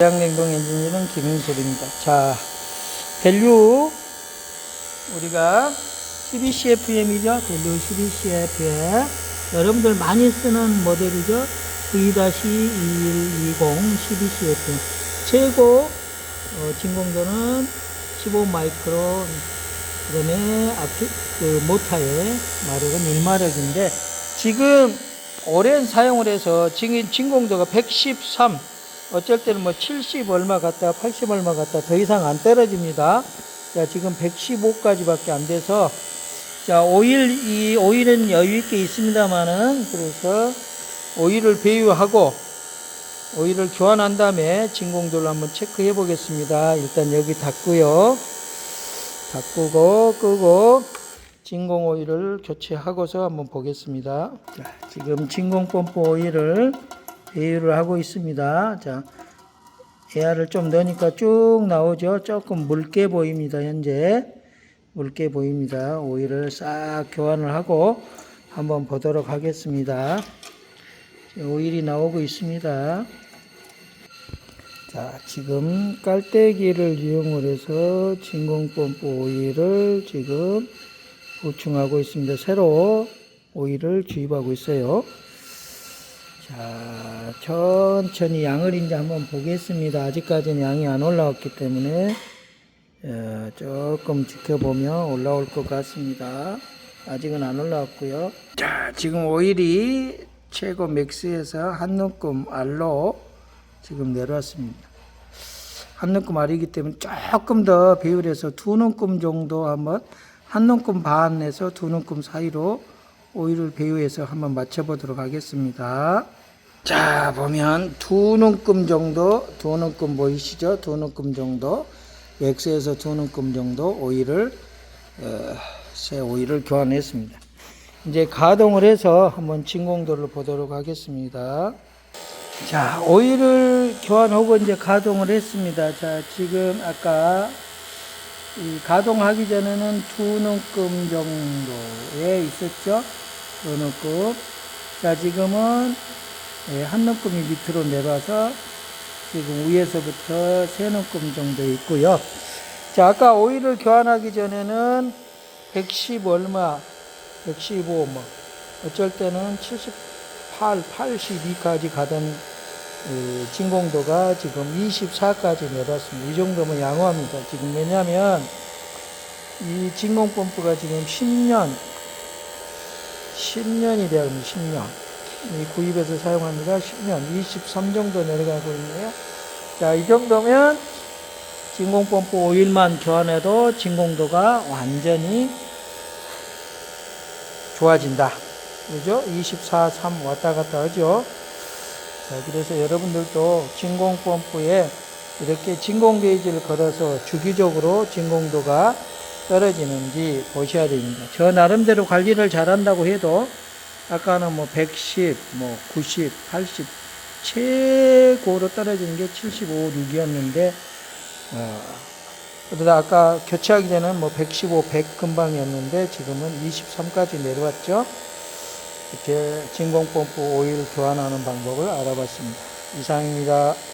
대학냉동 엔지니어는 김인솔입니다. 자, 밸류 우리가 12CFM이죠. 밸류 12CFM 여러분들 많이 쓰는 모델이죠. V-2120 12CFM 최고 어, 진공도는 15 마이크론 그다음에 앞그 모타의 마력은 1마력인데 지금 오랜 사용을 해서 진, 진공도가 113 어쩔 때는 뭐 70 얼마 갔다 80 얼마 갔다 더 이상 안 떨어집니다. 자, 지금 115까지밖에 안 돼서 자, 오일 이 오일은 여유 있게 있습니다만은 그래서 오일을 배유하고 오일을 교환한 다음에 진공도를 한번 체크해 보겠습니다. 일단 여기 닫고요. 닫고 끄고 진공 오일을 교체하고서 한번 보겠습니다. 자, 지금 진공 펌프 오일을 배유를 하고 있습니다. 자, 에어를 좀 넣으니까 쭉 나오죠. 조금 묽게 보입니다. 현재 묽게 보입니다. 오일을 싹 교환을 하고 한번 보도록 하겠습니다. 자, 오일이 나오고 있습니다. 자, 지금 깔때기를 이용을 해서 진공 펌프 오일을 지금 보충하고 있습니다. 새로 오일을 주입하고 있어요. 자, 천천히 양을 이제 한번 보겠습니다. 아직까지는 양이 안 올라왔기 때문에 어, 조금 지켜보면 올라올 것 같습니다. 아직은 안 올라왔고요. 자, 지금 오일이 최고 맥스에서 한 눈금 알로 지금 내려왔습니다. 한 눈금 알이기 때문에 조금 더 배율해서 두 눈금 정도 한번 한 눈금 반에서 두 눈금 사이로 오일을 배유해서 한번 맞춰보도록 하겠습니다. 자 보면 두 눈금 정도 두 눈금 보이시죠? 두 눈금 정도 맥스에서 두 눈금 정도 오일을 어, 새 오일을 교환했습니다. 이제 가동을 해서 한번 진공도를 보도록 하겠습니다. 자, 오일을 교환하고 이제 가동을 했습니다. 자, 지금 아까 이 가동하기 전에는 두 눈금 정도에 있었죠. 두 눈금. 자, 지금은 예, 한 눈금이 밑으로 내려와서 지금 위에서부터 세 눈금 정도 있고요. 자, 아까 오일을 교환하기 전에는 110 얼마, 115 뭐, 어쩔 때는 78, 82까지 가던 그 진공도가 지금 24까지 내려왔습니다. 이 정도면 양호합니다. 지금 왜냐하면 이 진공 펌프가 지금 10년, 10년이 되었습니다. 10년. 이 구입해서 사용합니다. 10년, 23 정도 내려가고 있네요. 자, 이 정도면 진공 펌프 오일만 교환해도 진공도가 완전히 좋아진다. 그죠? 24, 3 왔다 갔다 하죠. 자, 그래서 여러분들도 진공 펌프에 이렇게 진공 게이지를 걸어서 주기적으로 진공도가 떨어지는지 보셔야 됩니다. 저 나름대로 관리를 잘한다고 해도 아까는 뭐 110, 뭐 90, 80 최고로 떨어지는 게 75, 6이었는데 어, 그러다 아까 교체하기 전에는 뭐 115, 100 금방이었는데 지금은 23까지 내려왔죠. 이렇게 진공펌프 오일 교환하는 방법을 알아봤습니다. 이상입니다.